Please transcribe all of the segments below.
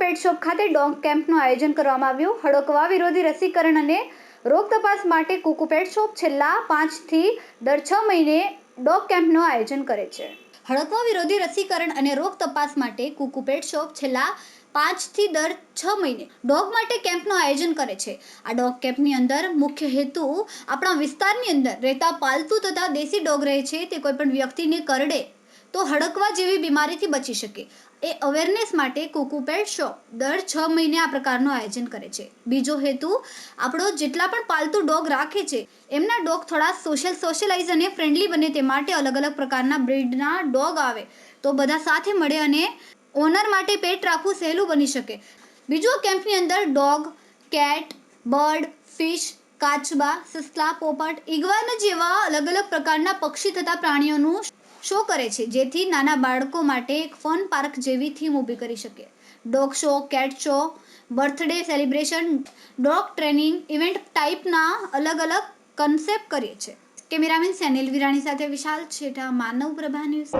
પેટ shop ખાતે dog કેમ્પનું આયોજન કરવામાં આવ્યું. હડકવા વિરોધી રસીકરણ અને રોગ તપાસ માટે કુકુ પેટ શોપ છેલ્લા પાંચથી દર છ મહિને ડોગ કેમ્પનું આયોજન કરે છે. હડકવા વિરોધી રસીકરણ અને રોગ તપાસ માટે કુકુ પેટ શોપ છેલ્લા પાંચથી દર છ મહિને ડોગ માટે કેમ્પનું આયોજન કરે છે. આ ડોગ કેમ્પની અંદર મુખ્ય હેતુ આપણા વિસ્તારની અંદર રહેતા પાલતુ તથા દેશી ડોગ રહે છે. તે કોઈપણ વ્યક્તિને કરડે તો હડકવા જેવી બીમારીથી બચી શકે. એ અવેરનેસ માટે કુકુ પેટ શોપ દર છ મહિને આ પ્રકારનું આયોજન કરે છે. બીજો હેતુ, આપણો જેટલા પણ પાલતુ ડોગ રાખે છે, એમના ડોગ થોડા સોશિયલ સોશિયલાઇઝ અને ફ્રેન્ડલી બને તે માટે અલગ અલગ પ્રકારના બ્રીડના ડોગ આવે. તો બધા સાથે મળે અને ઓનર માટે પેટ રાખવું સહેલું બની શકે. બીજો કેમ્પની અંદર ડોગ, કેટ, બર્ડ, ફિશ, કાચબા, સસલા, પોપટ ઇગવાના જેવા અલગ અલગ પ્રકારના પક્ષી તથા પ્રાણીઓનું શો કરે છે? જેથી નાના બાળકો માટે એક ફન પાર્ક જેવી થીમ ઊભી કરી શકે. Dog show, cat show, birthday celebration, dog training event ટાઈપના અલગ અલગ કન્સેપ્ટ કરીએ છીએ. કેમેરામેન સેનિલ વિરાણી સાથે વિશાલ છેટા, માનવ પ્રભા ન્યૂઝ.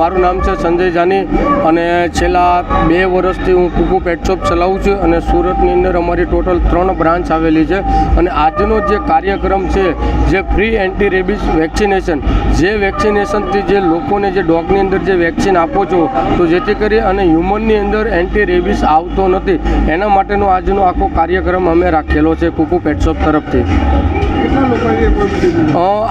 મારું નામ છે સંજય જાની અને છેલ્લા બે વર્ષથી હું કુકુ પેટ શોપ ચલાવું છું અને સુરતની અંદર અમારી ટોટલ ત્રણ બ્રાન્ચ આવેલી છે અને આજનો જે કાર્યક્રમ છે, જે ફ્રી એન્ટી રેબિસ વેક્સિનેશન જે વેક્સિનેશનથી જે લોકોને જે ડોગની અંદર જે વેક્સિન આપો છો, તો જેથી કરી અને હ્યુમનની અંદર એન્ટી રેબિસ આવતો નથી, એના માટેનો આજનો આખો કાર્યક્રમ અમે રાખેલો છે કુકુ પેટ શોપ તરફથી.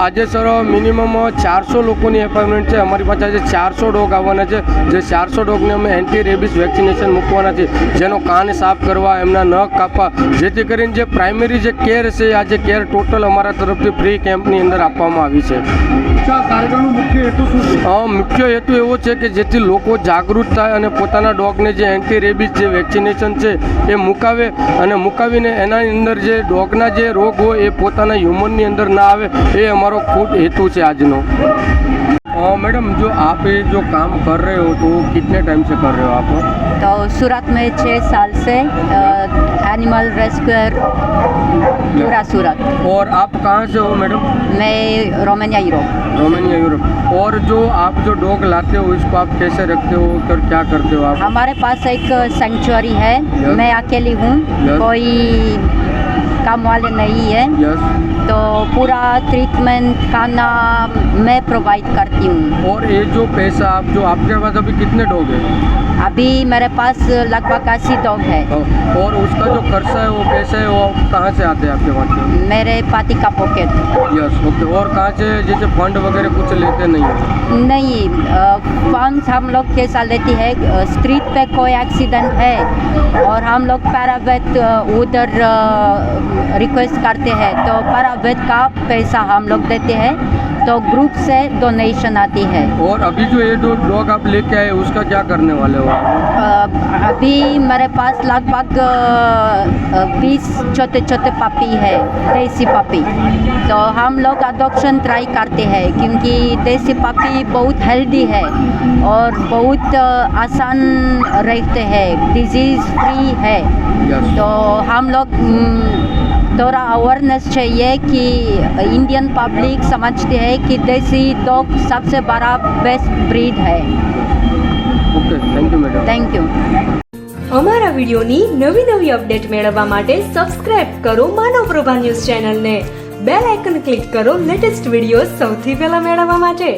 આજે સર મિનિમમ ચારસો લોકોની એપોઇન્ટમેન્ટ છે. અમારી પાસે આજે ચારસો ડોગ આવવાના છે. જે ચારસો ડોગને અમે એન્ટી રેબિસ વેક્સિનેશન મૂકવાના છે. જેનો કાન સાફ કરવા, એમના નખ કાપવા, જેથી કરીને જે પ્રાઇમરી જે કેર છે, આ જે કેર ટોટલ અમારા તરફથી ફ્રી કેમ્પની અંદર આપવામાં આવી છે. મુખ્ય હેતુ એવો છે કે જેથી લોકો જાગૃત થાય અને પોતાના ડોગને જે એન્ટી રેબિસ જે વેક્સિનેશન છે એ મુકાવે અને મુકાવીને એના અંદર જે ડોગના જે રોગ હોય એ પોતાના હ્યુમનની અંદર ના આવે, એ અમારો ખૂબ હેતુ છે આજનો. अ, मैडम जो आप ये जो काम कर रहे हो तो कितने टाइम से कर रहे हो आप? तो सूरत में छः साल से एनिमल रेस्क्यूअर पूरा सूरत। और आप कहाँ से हो मैडम? मैं रोमानिया यूरोप। Romania Europe. और जो आप जो डॉग लाते हो इसको आप कैसे रखते हो और क्या करते हो आप? हमारे पास एक सेंचुरी है। मैं अकेली हूँ। कोई काम वाले नहीं है। यस तो पूरा ट्रीटमेंट खाना मैं प्रोवाइड करती हूँ। और ये जो पैसा आप जो आपके पास अभी कितने डॉग है? अभी मेरे पास लगभग अस्सी डॉग है। और उसका जो खर्चा है वो पैसे है वो कहाँ से आते हैं आपके पास? मेरे पति का पॉकेट यस ओके और कहाँ से जैसे फंड वगैरह कुछ लेते नहीं हो? नहीं पाँच हम लोग कैसा लेती है स्ट्रीट पे कोई एक्सीडेंट है और हम लोग पैरावेट उधर रिक्वेस्ट करते हैं तो पैरावेट का पैसा हम लोग देते हैं। तो ग्रुप से डोनेशन आती है। और अभी जो ये जो डॉग आप लेके आए उसका क्या करने वाले हो? अभी मेरे पास लगभग बीस छोटे छोटे पापी है देसी पापी तो हम लोग अडॉप्शन ट्राई करते हैं क्योंकि देसी पापी बहुत हेल्दी है और बहुत आसान रहते हैं डिज़ीज़ फ्री है। तो हम लोग हम्म, थोड़ा अवेयरनेस चाहिए कि इंडियन पब्लिक समझते हैं कि देसी डॉग सबसे बड़ा बेस्ट ब्रीड है okay thank you madam thank you અમારા વિડિયોની નવી નવી અપડેટ મેળવવા માટે સબસ્ક્રાઇબ કરો માનવ પ્રભા ન્યૂઝ ચેનલને બેલ આઇકન ક્લિક કરો લેટેસ્ટ વિડીયો સૌથી પહેલા મેળવવા માટે